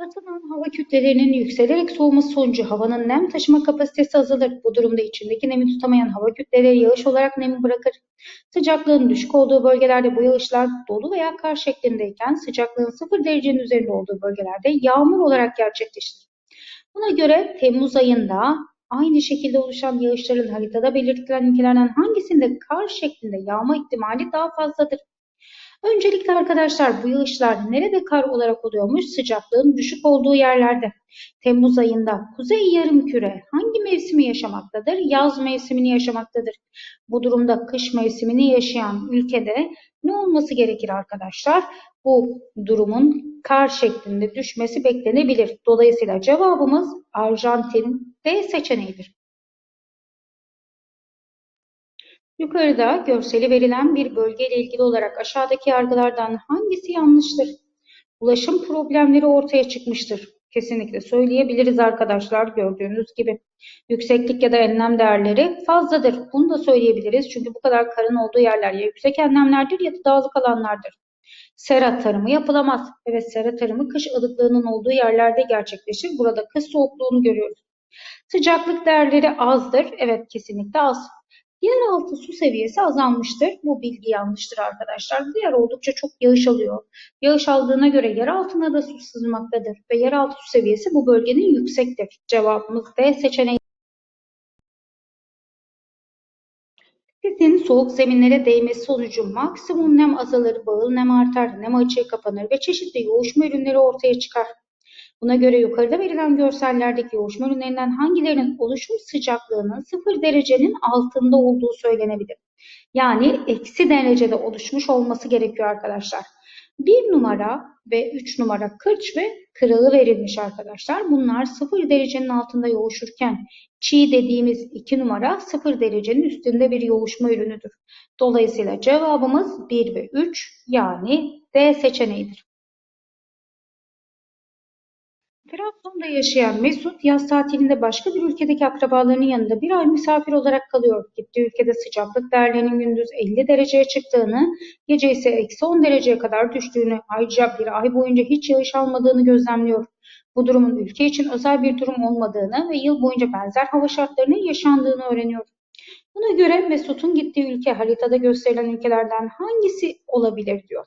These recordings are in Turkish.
Isınan hava kütlelerinin yükselerek soğuması sonucu havanın nem taşıma kapasitesi azalır. Bu durumda içindeki nemi tutamayan hava kütleleri yağış olarak nemi bırakır. Sıcaklığın düşük olduğu bölgelerde bu yağışlar dolu veya kar şeklindeyken sıcaklığın sıfır derecenin üzerinde olduğu bölgelerde yağmur olarak gerçekleşir. Buna göre Temmuz ayında aynı şekilde oluşan yağışların haritada belirtilen ülkelerden hangisinde kar şeklinde yağma ihtimali daha fazladır? Öncelikle arkadaşlar bu yağışlar nerede kar olarak oluyormuş? Sıcaklığın düşük olduğu yerlerde. Temmuz ayında kuzey yarımküre hangi mevsimi yaşamaktadır? Yaz mevsimini yaşamaktadır. Bu durumda kış mevsimini yaşayan ülkede ne olması gerekir arkadaşlar? Bu durumun kar şeklinde düşmesi beklenebilir. Dolayısıyla cevabımız Arjantin D seçeneğidir. Yukarıda görseli verilen bir bölgeyle ilgili olarak aşağıdaki yargılardan hangisi yanlıştır? Ulaşım problemleri ortaya çıkmıştır. Kesinlikle söyleyebiliriz arkadaşlar gördüğünüz gibi. Yükseklik ya da enlem değerleri fazladır. Bunu da söyleyebiliriz. Çünkü bu kadar karın olduğu yerler ya yüksek enlemlerdir ya da dağlık alanlardır. Sera tarımı yapılamaz. Evet sera tarımı kış ılıklığının olduğu yerlerde gerçekleşir. Burada kış soğukluğunu görüyoruz. Sıcaklık değerleri azdır. Evet kesinlikle az. Yeraltı su seviyesi azalmıştır. Bu bilgi yanlıştır arkadaşlar. Bu yer oldukça çok yağış alıyor. Yağış aldığına göre yer altına da su sızmaktadır ve yeraltı su seviyesi bu bölgenin yüksektir. Cevabımız D seçeneği. Sisin soğuk zeminlere değmesi sonucu maksimum nem azalır, bağıl nem artar, nem açığı kapanır ve çeşitli yoğuşma ürünleri ortaya çıkar. Buna göre yukarıda verilen görsellerdeki yoğuşma ürünlerinden hangilerinin oluşum sıcaklığının sıfır derecenin altında olduğu söylenebilir. Yani eksi derecede oluşmuş olması gerekiyor arkadaşlar. Bir numara ve üç numara kırç ve kırığı verilmiş arkadaşlar. Bunlar sıfır derecenin altında yoğuşurken çiğ dediğimiz iki numara sıfır derecenin üstünde bir yoğuşma ürünüdür. Dolayısıyla cevabımız 1 ve 3 yani D seçeneğidir. Trabzon'da yaşayan Mesut yaz tatilinde başka bir ülkedeki akrabalarının yanında bir ay misafir olarak kalıyor. Gittiği ülkede sıcaklık değerlerinin gündüz 50 dereceye çıktığını, gece ise eksi 10 dereceye kadar düştüğünü, ayrıca bir ay boyunca hiç yağış almadığını gözlemliyor. Bu durumun ülke için özel bir durum olmadığını ve yıl boyunca benzer hava şartlarının yaşandığını öğreniyor. Buna göre Mesut'un gittiği ülke haritada gösterilen ülkelerden hangisi olabilir diyor.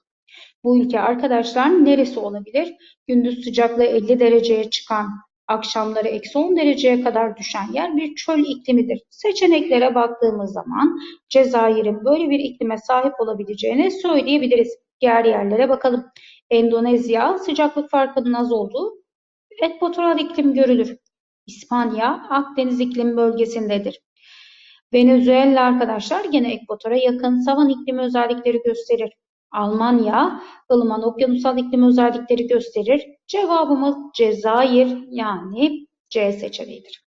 Bu ülke arkadaşlar neresi olabilir? Gündüz sıcaklığı 50 dereceye çıkan, akşamları eksi 10 dereceye kadar düşen yer bir çöl iklimidir. Seçeneklere baktığımız zaman Cezayir'in böyle bir iklime sahip olabileceğini söyleyebiliriz. Diğer yerlere bakalım. Endonezya sıcaklık farkının az olduğu ekvatoral iklim görülür. İspanya Akdeniz iklim bölgesindedir. Venezuela arkadaşlar gene ekvatora yakın savan iklimi özellikleri gösterir. Almanya ılıman okyanusal iklim özellikleri gösterir. Cevabımız Cezayir yani C seçeneğidir.